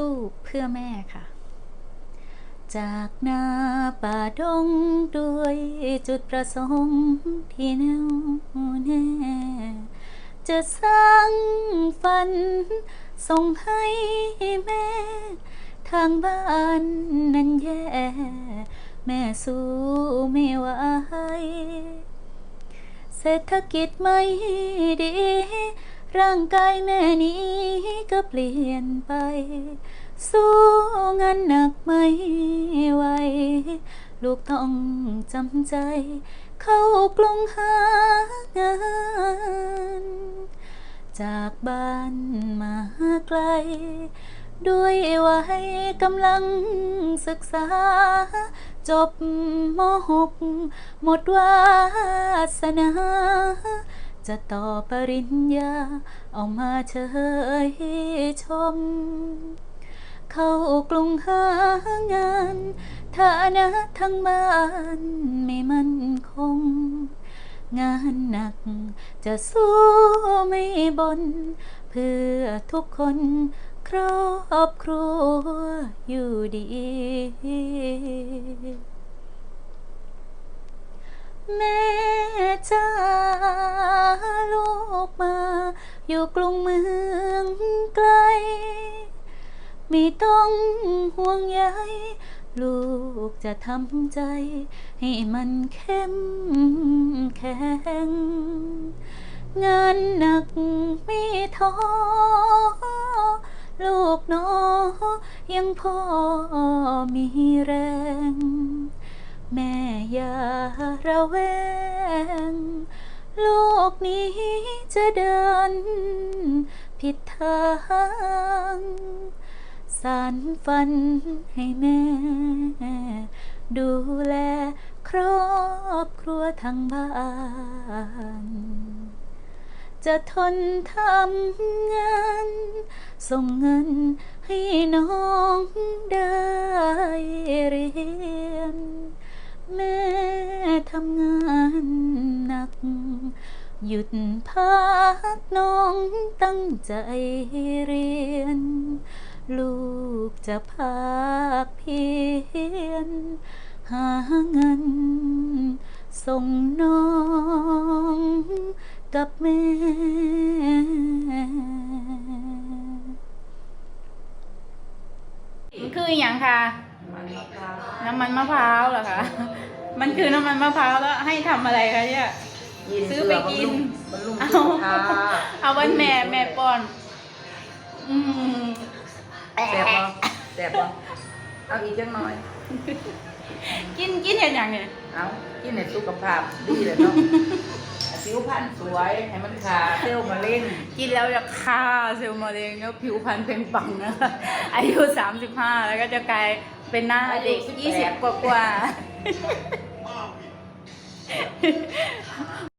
สู้เพื่อแม่ค่ะ จากนาป่าดงด้วยจุดประสงค์ที่แน่วแน่ จะสร้างฝันส่งให้แม่ ทางบ้านนั้นแย่ แม่สู้ไม่ไหวเศรษฐกิจไม่ดี ร่างกายแม่นี้ก็เปลี่ยนไป สู้งานหนักไม่ไหว ลูกต้องจำใจ เข้ากรุงหางาน จากบ้านมาไกล ด้วยวัยกำลังศึกษา จบมหกหมดวาสนา จะต่อปริญญาเอามาเชยชม เข้ากรุงหางานฐานะทั้งบ้านไม่มั่นคง งานหนักจะสู้ไม่บน เพื่อทุกคนครอบครัวอยู่ดีแม่จ้า อยู่กรุงเมืองไกล ไม่ต้องห่วงใยลูกจะทำใจ ให้มันเข้มแข็ง งานหนักไม่ท้อ ลูกน้อยังพอมีแรง แม่อย่าระแวง ลูก นี้จะเดิน ผิดทางสารฝันให้แม่ ดูแลครอบครัวทั้งบ้าน จะทนทำงาน ส่งเงินให้น้องได้ หยุดพักน้องตั้งใจเรียน ลูกจะพากเพียน หาเงิน ส่งน้องกับแม่มันคืออย่างค่ะ น้ำมันมะพร้าวเหรอคะ มันคือน้ำมันมะพร้าวแล้วให้ทำอะไรคะเนี่ย ซื้อไปกินบรรลุเอาสุขภาพเอาวันแม่แม่ป้อน อืมแสบบ่แสบบ่เอาอีกจังหน่อย กินกินเห็นอย่างเนี่ยเอากินในสุขภาพดีเลยเนาะผิวพรรณสวยให้มันขาเซลล์มะเร็งกินแล้วจะฆ่าเซลล์มะเร็งแล้วผิวพรรณเป็นปังนะคะอายุ 35 แล้วก็จะกลายเป็นหน้าเด็ก 20 กว่ากว่าๆ